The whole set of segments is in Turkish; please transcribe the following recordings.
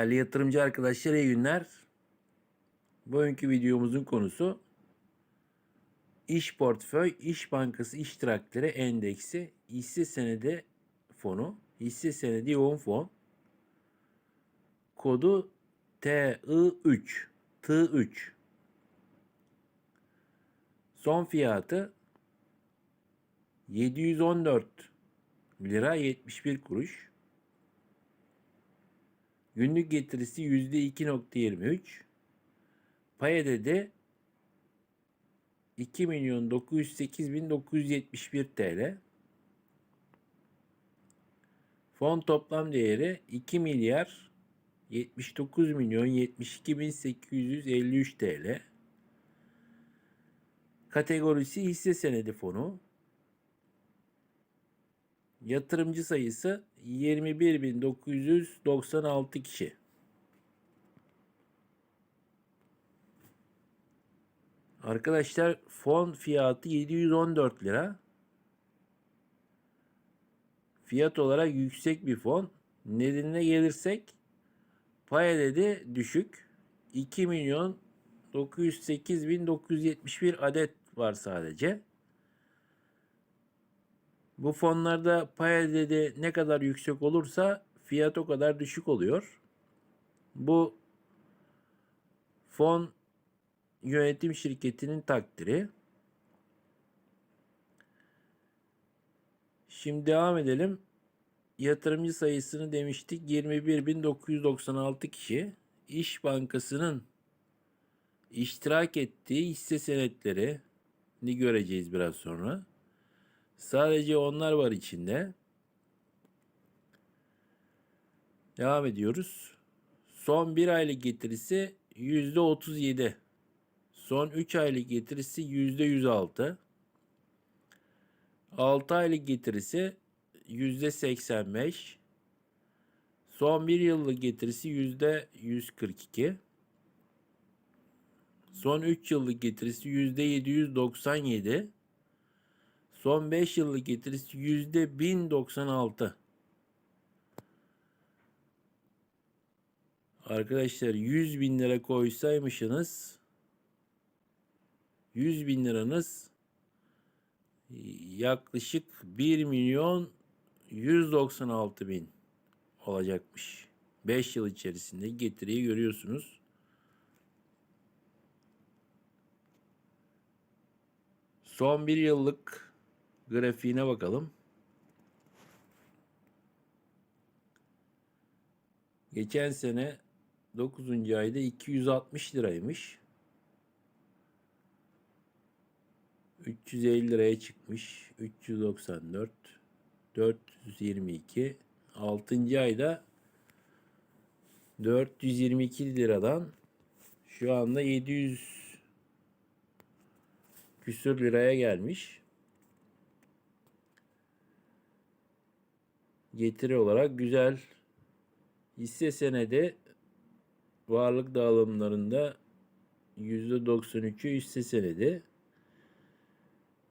Değerli yatırımcı arkadaşlar iyi günler. Bugünkü videomuzun konusu İş Portföy İş Bankası İştirakleri Endeksi hisse senedi fonu, hisse senedi yoğun fon. Kodu TI3. T3. Son fiyatı 714 lira 71 kuruş. Günlük getirisi %2.23. Pay ededi 2 milyon 908 bin 971 TL. Fon toplam değeri 2 milyar 79 milyon 72 bin 853 TL. Kategorisi hisse senedi fonu. Yatırımcı sayısı 21.996 kişi. Arkadaşlar fon fiyatı 714 lira. Fiyat olarak yüksek bir fon. Nedenine gelirsek pay ededi düşük. 2 milyon 908 bin 971 adet var sadece. Bu fonlarda pay ededi ne kadar yüksek olursa fiyat o kadar düşük oluyor. Bu fon yönetim şirketinin takdiri. Şimdi devam edelim. Yatırımcı sayısını demiştik 21.996 kişi. İş Bankası'nın iştirak ettiği hisse senetleri ni göreceğiz biraz sonra. Sadece onlar var içinde. Devam ediyoruz. Son bir aylık getirisi %37. Son 3 aylık getirisi %106. 6 aylık getirisi %85. Son 1 yıllık getirisi %142. Son 3 yıllık getirisi %797. Son 5 yıllık getirisi %1096. Arkadaşlar 100 bin lira koysaymışsınız 100 bin liranız yaklaşık 1 milyon 196 bin olacakmış. 5 yıl içerisinde getiriyi görüyorsunuz. Son bir yıllık grafiğine bakalım. Geçen sene 9. ayda 260 liraymış. 350 liraya çıkmış. 394 422 6. ayda 422 liradan şu anda 700 küsür liraya gelmiş. Getiri olarak güzel. Hisse senedi varlık dağılımlarında %93'ü hisse senedi.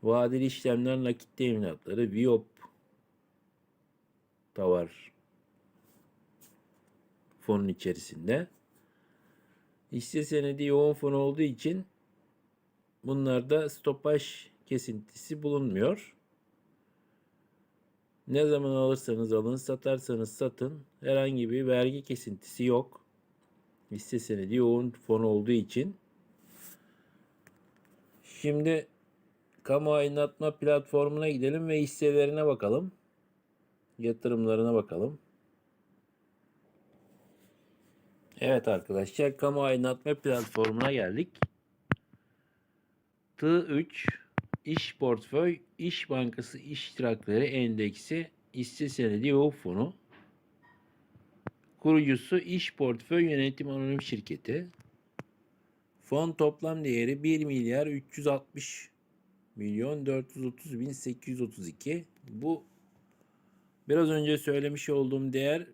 Vadeli işlemler nakit teminatları Viop da var fonun içerisinde. Hisse senedi yoğun fon olduğu için bunlarda stopaj kesintisi bulunmuyor. Ne zaman alırsanız alın, satarsanız satın. Herhangi bir vergi kesintisi yok. Hisse senedi yoğun fon olduğu için. Şimdi kamu aydınlatma platformuna gidelim ve hisselerine bakalım. Yatırımlarına bakalım. Evet arkadaşlar kamu aydınlatma platformuna geldik. T3 İş Portföy İş Bankası İştirakleri Endeksi hisse senedi yoğun fonu. Kurucusu İş Portföy Yönetim Anonim Şirketi. Fon toplam değeri 1 milyar 360 milyon 430 bin 832. Bu biraz önce söylemiş olduğum değer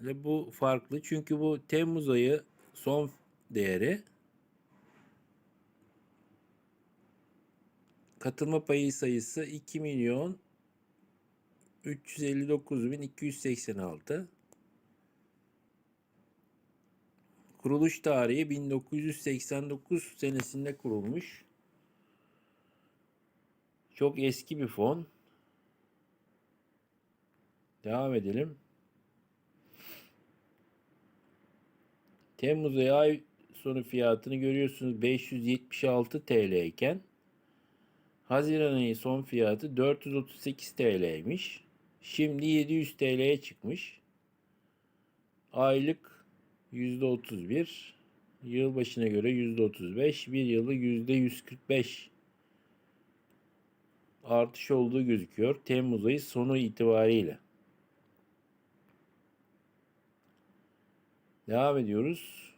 ve bu farklı. Çünkü bu Temmuz ayı son değeri. Katılma payı sayısı 2 milyon 359 bin 286. Kuruluş tarihi 1989 senesinde kurulmuş. Çok eski bir fon. Devam edelim. Temmuz ayı ay sonu fiyatını görüyorsunuz 576 TL iken Haziran ayı son fiyatı 438 TL'ymiş. Şimdi 700 TL'ye çıkmış. Aylık %31, yılbaşına göre %35, bir yılı %145 artış olduğu gözüküyor Temmuz ayı sonu itibariyle. Devam ediyoruz.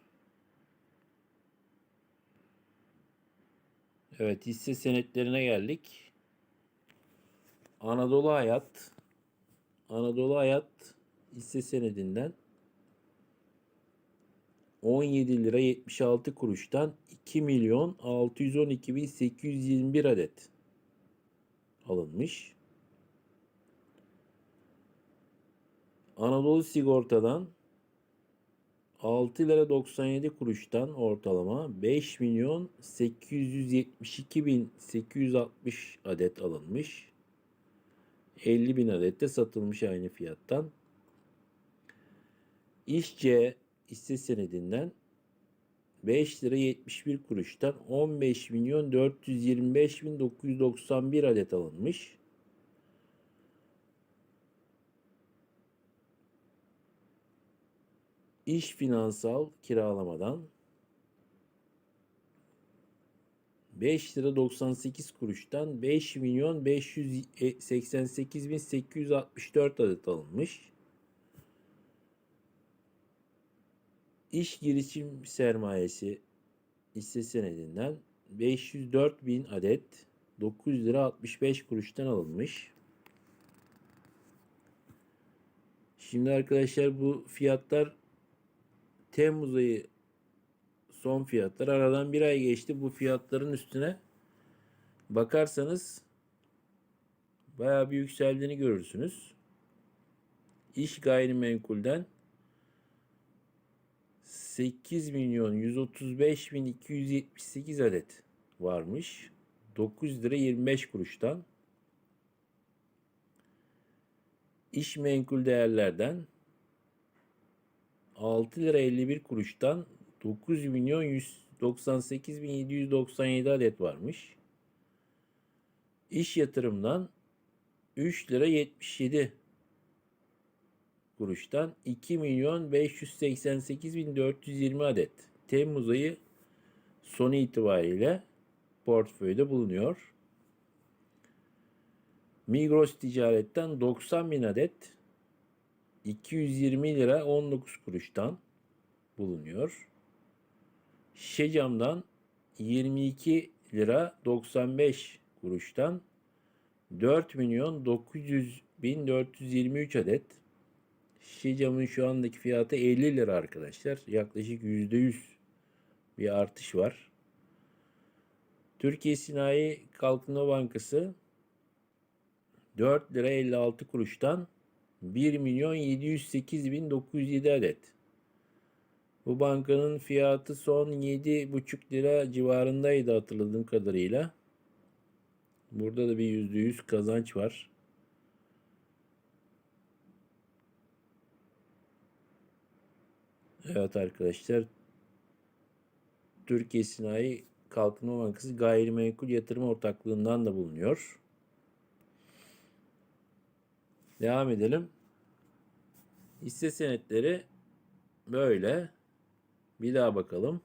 Evet hisse senetlerine geldik. Anadolu Hayat Anadolu Hayat hisse senedinden 17 lira 76 kuruştan 2 milyon 612 bin 821 adet alınmış. Anadolu Sigorta'dan 6 lira 97 kuruştan ortalama 5 milyon 872 bin 860 adet alınmış. 50 bin adet de satılmış aynı fiyattan. İşçe hisse senedinden 5 lira 71 kuruştan 15 milyon 425 bin 991 adet alınmış. İş finansal kiralamadan 5 lira 98 kuruştan 5 milyon 588 bin 864 adet alınmış. İş girişim sermayesi hisse senedinden 504 bin adet 9 lira 65 kuruştan alınmış. Şimdi arkadaşlar bu fiyatlar Temmuz ayı son fiyatlar. Aradan bir ay geçti. Bu fiyatların üstüne bakarsanız bayağı bir yükseldiğini görürsünüz. İş gayrimenkulden 8 milyon 135 bin 278 adet varmış. 9 lira 25 kuruştan. İş menkul değerlerden 6 lira 51 kuruştan 9 milyon 198 bin 797 adet varmış. İş yatırımdan 3 lira 77 kuruştan 2 milyon 588 bin 420 adet Temmuz ayı sonu itibariyle portföyde bulunuyor. Migros ticaretten 90 bin adet 220 lira 19 kuruştan bulunuyor. Şişecam'dan 22 lira 95 kuruştan 4 milyon 900 bin 423 adet. Şişecam'ın şu andaki fiyatı 50 lira arkadaşlar. Yaklaşık %100 bir artış var. Türkiye Sinayi Kalkınma Bankası 4 lira 56 kuruştan 1 milyon 708 bin 907 adet. Bu bankanın fiyatı son 7,5 lira civarındaydı hatırladığım kadarıyla. Burada da bir %100 kazanç var. Evet arkadaşlar. Türkiye Sinayi Kalkınma Bankası gayrimenkul yatırım ortaklığından da bulunuyor. Devam edelim. Hisse senetleri böyle. Bir daha bakalım.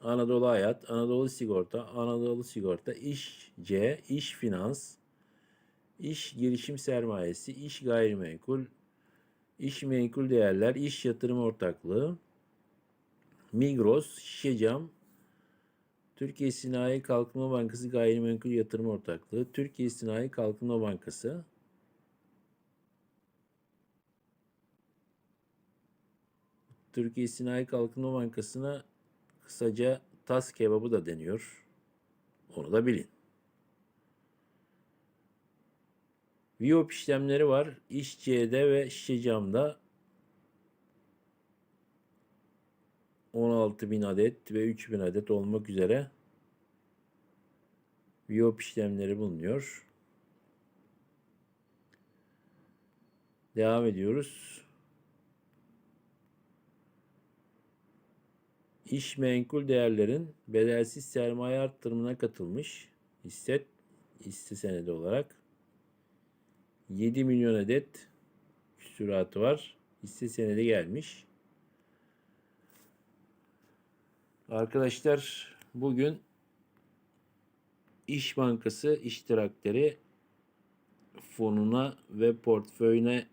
Anadolu Hayat, Anadolu Sigorta, Anadolu Sigorta, İş C, İş Finans, İş Girişim Sermayesi, İş Gayrimenkul, İş Menkul Değerler, İş Yatırım Ortaklığı, Migros, Şişecam, Türkiye Sinayi Kalkınma Bankası Gayrimenkul Yatırım Ortaklığı, Türkiye Sinayi Kalkınma Bankası, Türkiye Sinayi Kalkınma Bankası'na kısaca tas kebabı da deniyor. Onu da bilin. Viyop işlemleri var. İş C'de ve Şişecam'da 16.000 adet ve 3.000 adet olmak üzere Viyop işlemleri bulunuyor. Devam ediyoruz. İş menkul değerlerin bedelsiz sermaye arttırımına katılmış hisset hisse senedi olarak 7 milyon adet küsuratı var. Hisse senedi gelmiş. Arkadaşlar bugün İş Bankası iştirakleri fonuna ve portföyüne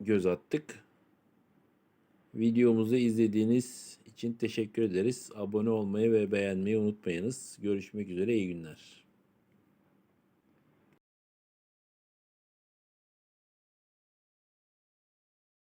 göz attık. Videomuzu izlediğiniz için teşekkür ederiz. Abone olmayı ve beğenmeyi unutmayınız. Görüşmek üzere iyi günler.